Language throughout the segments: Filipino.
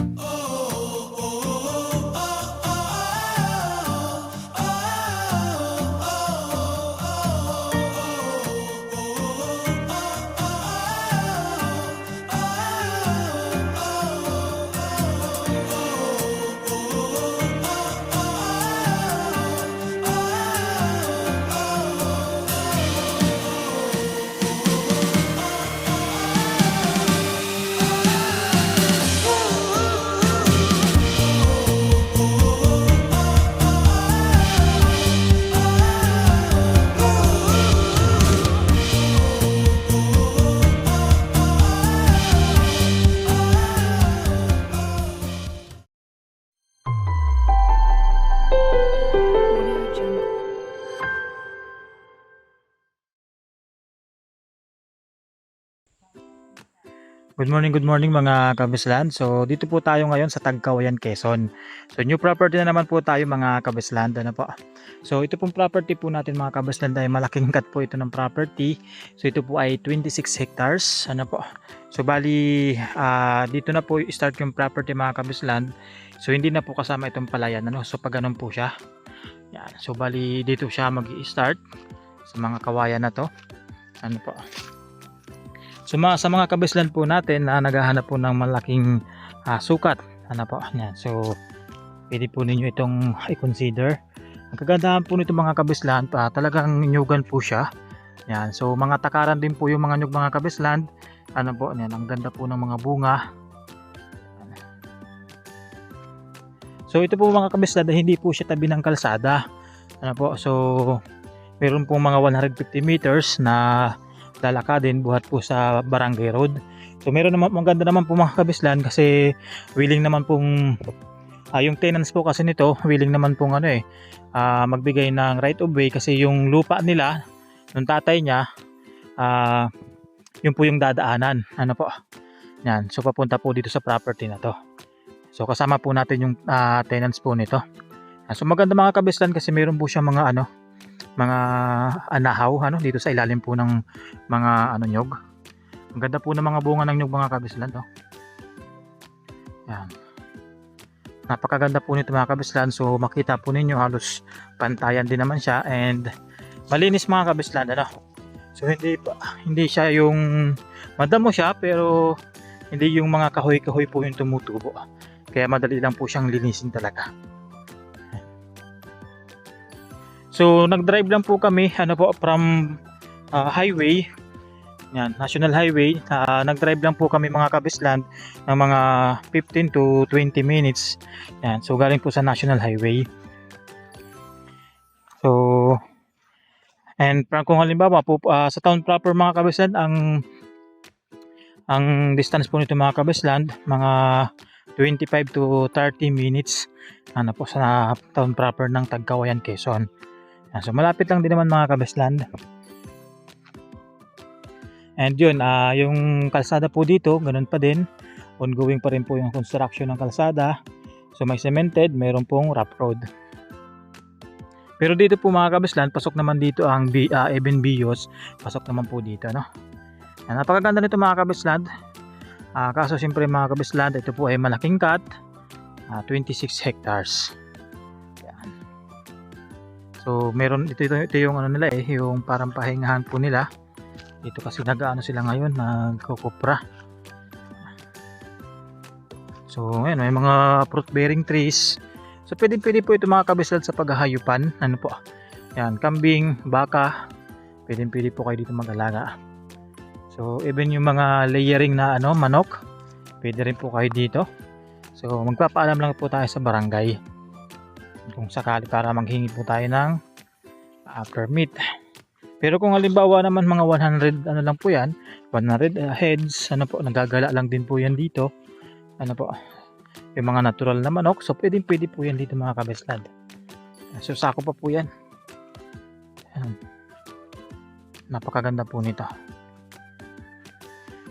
Oh. Good morning, good morning mga kabisland. So dito po tayo ngayon sa Tagkawayan, Quezon. So new property na naman po tayo mga kabisland. Ano po? So ito pong property po natin mga kabisland ay malaking cut po ito ng property. So ito po ay 26 hectares. Ano po? So bali ah, dito na po start yung property mga kabisland. So hindi na po kasama itong palayan. Ano? So pag ganun po siya. Yan. So bali dito siya mag-i-start sa mga kawayan na to. Ano po? So mga, sa mga kabislan po natin na naghahanap po ng malaking ah, sukat. Ano po? Yan. So pwede po ninyo itong i-consider. Ang kagandahan po nito mga kabislan, pa talagang nyugan po siya. Yan. So mga takaran din po yung mga nyug mga kabislan. Ano po? Yan. Ang ganda po ng mga bunga. So ito po mga kabislan, hindi po siya tabi ng kalsada. Ano po? So meron po mga 150 meters na lalakadin buhat po sa barangay road. So meron naman maganda naman po mga kabislan kasi willing naman pong ah, yung tenants po kasi nito willing naman pong ano eh ah, magbigay ng right of way kasi yung lupa nila ng tatay niya ah, yun po yung dadaanan. Ano po? Yan. So papunta po dito sa property na to. So kasama po natin yung ah, tenants po nito. So maganda mga kabislan kasi meron po siya mga ano mga anahaw ano dito sa ilalim po ng mga ano nyog. Ang ganda po ng mga bunga ng nyog mga kabislan to. Yan. Napakaganda po nito mga kabislan. So makita po ninyo halos pantayan din naman siya and malinis mga kabislan ano. So hindi pa hindi siya yung madamo siya pero hindi yung mga kahoy-kahoy po yung tumutubo. Kaya madali lang po siyang linisin talaga. So nag-drive lang po kami ano po from ah, highway yan, National Highway. Ah, nag-drive lang po kami mga kabisland ng mga 15 to 20 minutes. Yan, so galing po sa National Highway. So and pra- kung halimbawa po ah, sa town proper mga kabisland ang ang distance po nito mga kabisland mga 25 to 30 minutes ano po sa town proper ng Tagkawayan, Quezon. Yan, so malapit lang din naman mga kabisland. And yun, ah yung kalsada po dito, ganun pa din. Ongoing pa rin po yung construction ng kalsada. So may cemented, meron pong rough road. Pero dito po mga kabisland, pasok naman dito ang B, ah, Eben Bios. Pasok naman po dito, no? Yan, napakaganda nito mga kabisland. Ah, kaso siyempre mga kabisland, ito po ay malaking cut. Ah, 26 hectares. So meron ito, ito, ito yung ano nila eh, yung parang pahingahan po nila. Dito kasi nag-ano sila ngayon, nagkukupra. So ngayon, may mga fruit bearing trees. So pwede pwede po ito mga kabislad sa paghahayupan. Ano po? Yan, kambing, baka. Pwede pwede po kayo dito mag-alaga. So even yung mga layering na ano, manok, pwede rin po kayo dito. So magpapaalam lang po tayo sa barangay. Kung sakali para maghingi po tayo ng ah, permit. Pero kung halimbawa naman mga 100 ano lang po yan, 100 uh, heads, ano po, nagagala lang din po yan dito. Ano po, yung mga natural na manok, so pwede pwede po yan dito mga kabeslad. So sako pa po yan. Ayan. Napakaganda po nito.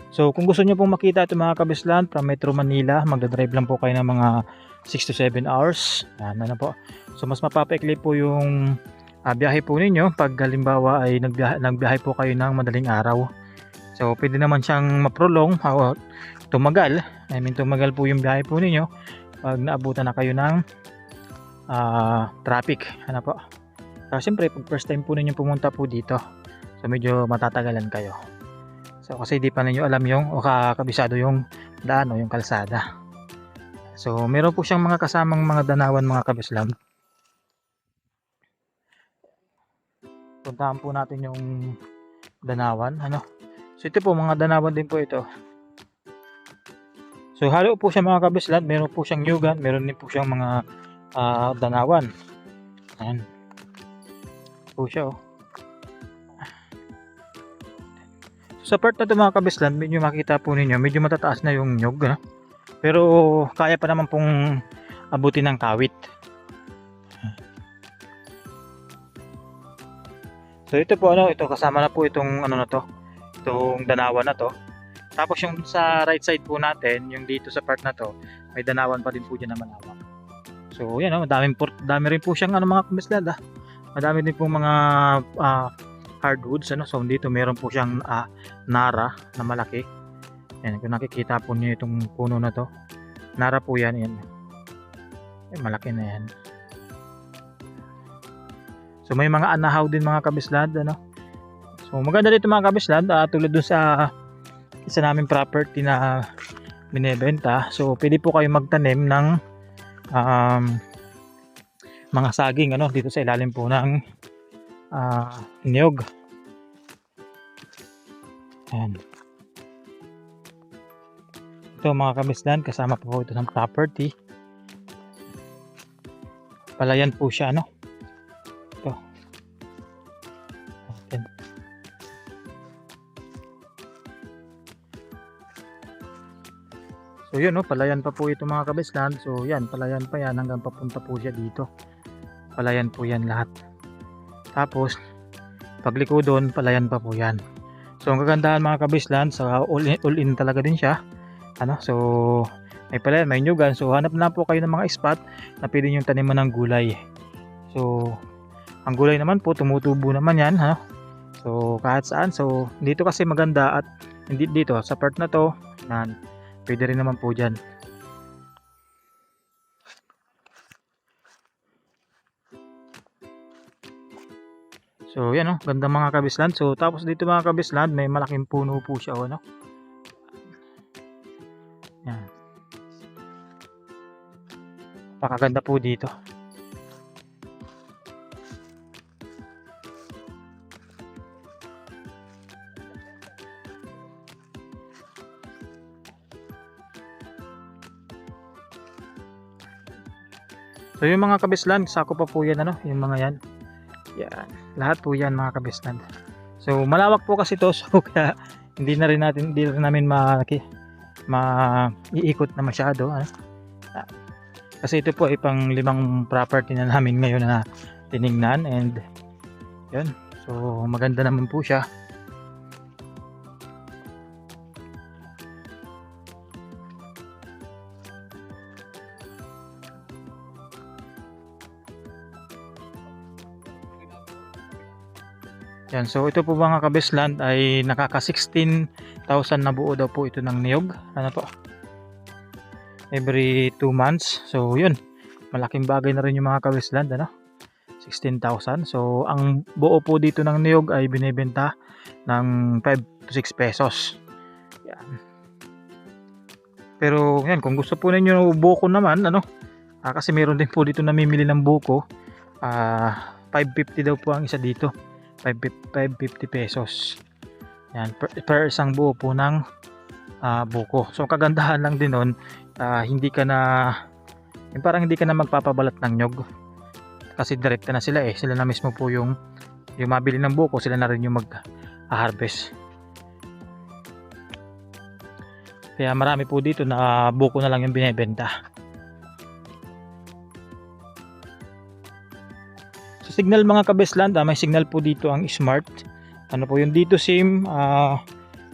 So kung gusto nyo pong makita ito mga kabislan from Metro Manila, magdadrive lang po kayo ng mga 6 to 7 hours. Yan, ano po. So mas mapapaikli po yung ah, biyahe po ninyo pag halimbawa ay nagbiyahe, nagbiyahe po kayo ng madaling araw. So pwede naman siyang maprolong o tumagal I mean tumagal po yung biyahe po ninyo pag naabutan na kayo ng ah, traffic. Ano po? So, siyempre, pag first time po ninyo pumunta po dito, so medyo matatagalan kayo. So kasi di pa ninyo alam yung o kakabisado yung daan o yung kalsada. So meron po siyang mga kasamang mga danawan mga kabislam. Puntahan po natin yung danawan. Ano? So ito po mga danawan din po ito. So halo po siya mga kabislan. Meron po siyang yugan. Meron din po siyang mga ah, danawan. Ayan. Po siya oh. So, sa part na ito mga kabislan, medyo makita po ninyo, medyo matataas na yung nyug. Ano? Pero kaya pa naman pong abutin ng kawit. So ito po ano, ito kasama na po itong ano na to, itong danawan na to. Tapos yung sa right side po natin, yung dito sa part na to, may danawan pa din po dyan na malawak. So yan oh, madaming por- dami rin po siyang ano mga kabislan ah. Madami din po mga ah, hardwoods ano. So dito meron po siyang ah, nara na malaki. Yan, kung nakikita po niyo itong puno na to. Nara po yan, yan. Eh, malaki na yan. So may mga anahaw din mga kabislad, ano. So maganda dito mga kabislad, ah, tulad dun sa isa namin property na binebenta. So pwede po kayo magtanim ng um, mga saging ano dito sa ilalim po ng ah, niyog. Ayan. Ito mga kabislan, kasama po ito ng property. Palayan po siya, ano? Ito. Ayan. So yun, no? palayan pa po ito mga kabislan. So yan, palayan pa yan hanggang papunta po siya dito. Palayan po yan lahat. Tapos, pagliko doon, palayan pa po yan. So ang kagandahan mga kabislan, sa all-in all in talaga din siya ano? So may pala may nyugan. So hanap na po kayo ng mga spot na pwede nyo taniman ng gulay. So ang gulay naman po tumutubo naman yan ha? So kahit saan. So dito kasi maganda at hindi dito sa part na to nan pwede rin naman po dyan. So yan oh, ganda mga kabisland. So tapos dito mga kabisland, may malaking puno po siya oh, ano. Pakaganda po dito. So yung mga kabislan, sako pa po yan ano, yung mga yan. Yan, lahat po yan mga kabislan. So malawak po kasi to, so kaya hindi na rin natin, hindi rin namin maki, maiikot na masyado. Ano? Kasi ito po ay pang limang property na namin ngayon na tiningnan and yun. So maganda naman po siya. Yan, so ito po mga kabisland ay nakaka 16,000 na buo daw po ito ng niyog. Ano po? Every 2 months. So yun, malaking bagay na rin yung mga kabisland. Ano? 16,000. So ang buo po dito ng niyog ay binibenta ng 5 to 6 pesos. Yan. Pero yan, kung gusto po ninyo buko naman, ano? Ah, kasi meron din po dito namimili ng buko. Ah, 550 daw po ang isa dito. 550 pesos. Yan, per, per isang buo po ng ah, buko. So kagandahan lang din nun, ah, hindi ka na yung parang hindi ka na magpapabalat ng nyog. Kasi direkta na sila eh. Sila na mismo po yung yung mabili ng buko, sila na rin yung mag-harvest. Kaya marami po dito na buko na lang yung binebenta. Sa signal mga kabesland, ah, may signal po dito ang smart. Ano po yung dito sim, ah,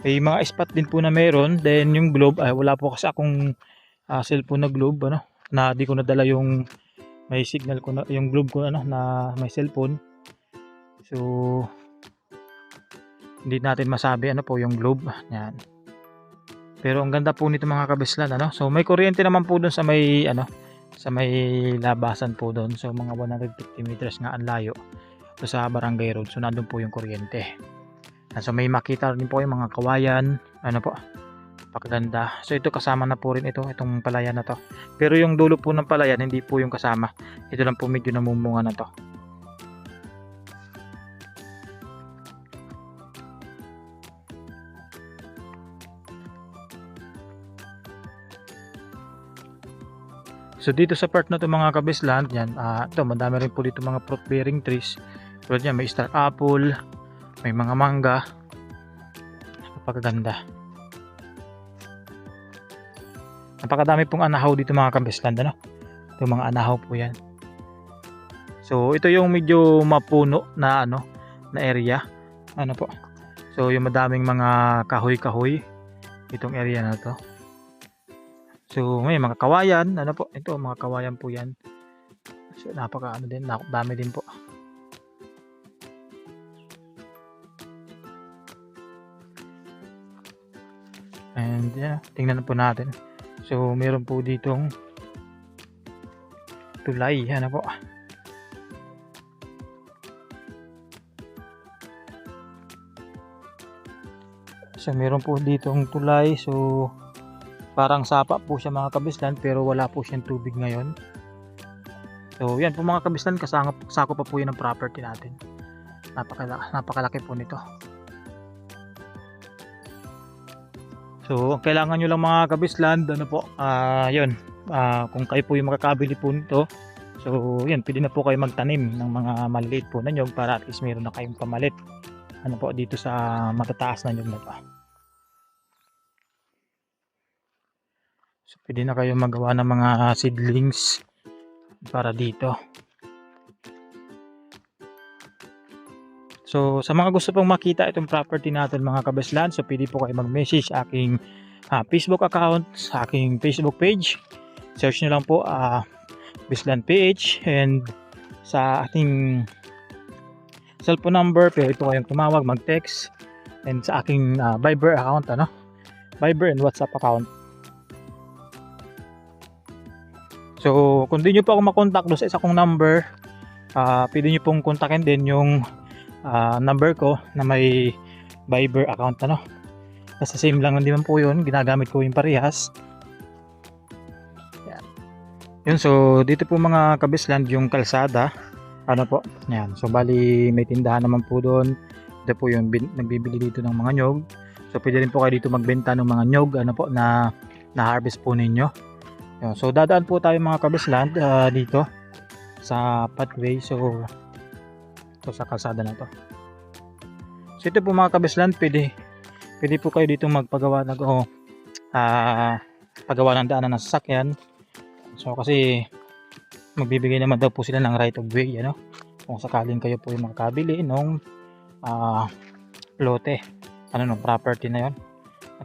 may mga spot din po na meron. Then yung globe, ay wala po kasi akong ah, cellphone na globe, ano, na di ko nadala yung may signal ko na, yung globe ko ano, na may cellphone. So, hindi natin masabi ano po yung globe. Yan. Pero ang ganda po nito mga kabislan, ano? So may kuryente naman po doon sa may ano, sa may labasan po doon. So mga 150 meters nga ang layo so, sa Barangay Road. So nandun po yung kuryente. So may makita rin po yung mga kawayan, ano po, pakaganda. So ito kasama na po rin ito, itong palayan na to. Pero yung dulo po ng palayan, hindi po yung kasama. Ito lang po medyo namumunga na to. So dito sa part na to mga kabisland, yan, ah ito, madami rin po dito mga fruit bearing trees. Tulad yan, may star apple, may mga mangga. Napakaganda. Napakadami pong anahaw dito mga kabisland, ano? Ito mga anahaw po yan. So ito yung medyo mapuno na ano, na area. Ano po? So yung madaming mga kahoy-kahoy itong area na to. So, may mga kawayan, ano po, ito mga kawayan po 'yan. So, napaka ano din, dami din po. And yeah, tingnan na po natin. So, meron po ditong tulay, ano po. So, meron po ditong tulay. So, parang sapa po siya mga kabislan pero wala po siyang tubig ngayon. So, yan po mga kabislan, kasama, sako pa po yun ng property natin. Napakala, napakalaki po nito. So, kailangan nyo lang mga kabislan, ano po, ah yun, ah, kung kayo po yung makakabili po nito, so, yun, pwede na po kayo magtanim ng mga maliliit po na nyog para at least meron na kayong pamalit. Ano po, dito sa matataas na nyog na to. So, pwede na kayo magawa ng mga seedlings para dito. So, sa mga gusto pong makita itong property natin mga kabeslan, so pwede po kayo mag-message sa aking ah, Facebook account, sa aking Facebook page. Search nyo lang po ah Beslan PH and sa ating cellphone number, pwede po kayong tumawag, mag-text and sa aking ah, Viber account, ano? Viber and WhatsApp account. So, kung di nyo po ako makontak doon sa isa kong number, ah pwede nyo pong kontakin din yung ah, number ko na may Viber account ano. Kasi same lang naman po yun, ginagamit ko yung parehas. Yan. Yun, so dito po mga kabisland yung kalsada. Ano po? Yan. So bali may tindahan naman po doon. Ito po yung bin, nagbibili dito ng mga nyog. So pwede rin po kayo dito magbenta ng mga nyog ano po na na-harvest po ninyo. Yun. So dadaan po tayo mga kabisland ah, dito sa pathway. So ito sa kalsada na to. So ito po mga kabisland, pwede, pwede po kayo dito magpagawa ng oh, ah, pagawa ng daanan ng sasakyan. So kasi magbibigay naman daw po sila ng right of way, ano? Kung sakaling kayo po yung makakabili nung ah, lote, ano nung property na yon,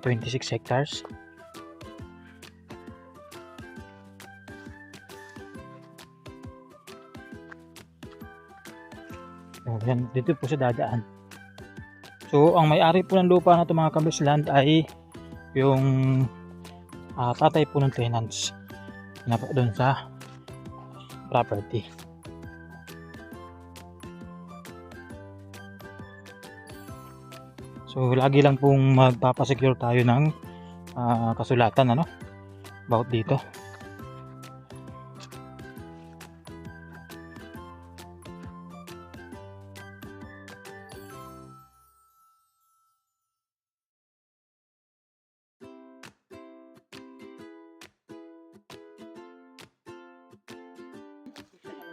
26 hectares. So, yan, dito po siya dadaan. So, ang may-ari po ng lupa na ito mga kabisland ay yung ah, tatay po ng tenants na po doon sa property. So, lagi lang pong magpapasecure tayo ng ah, kasulatan ano about dito.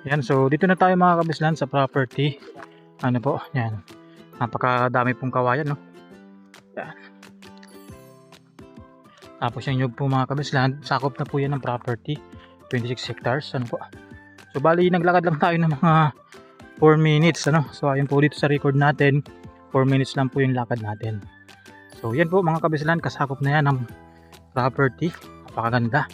Yan, so dito na tayo mga kabislan sa property. Ano po, yan. Napakadami pong kawayan, no? Yan. Tapos yung nyug po mga kabislan, sakop na po yan ng property. 26 hectares, ano po. So bali, naglakad lang tayo ng mga 4 minutes, ano? So ayun po dito sa record natin, 4 minutes lang po yung lakad natin. So yan po mga kabislan, kasakop na yan ng property. Napakaganda.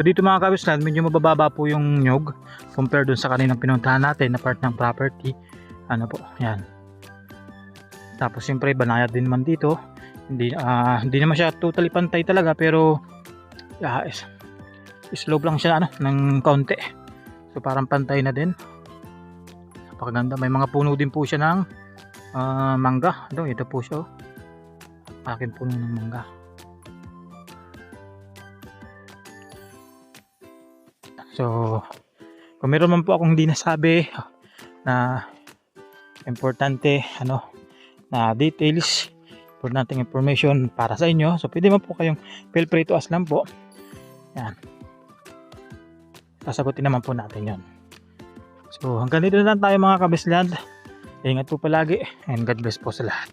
So dito mga kabislan, medyo mabababa po yung nyog. compare dun sa kaninang pinuntahan natin na part ng property. Ano po yan. Tapos siyempre banayad din man dito. Hindi ah, hindi naman siya totally pantay talaga pero ah, is, slope lang siya ano ng kaunti so parang pantay na din. Napakaganda. May mga puno din po siya ng ah, mangga. Ito, ito po siya oh. aking puno ng mangga so kung meron man po akong hindi nasabi na importante ano na details importanteng information para sa inyo so pwede man po kayong feel free to ask lang po. Yan. Sasagutin naman po natin yon so hanggang dito na lang tayo mga kabisland ingat po palagi and God bless po sa lahat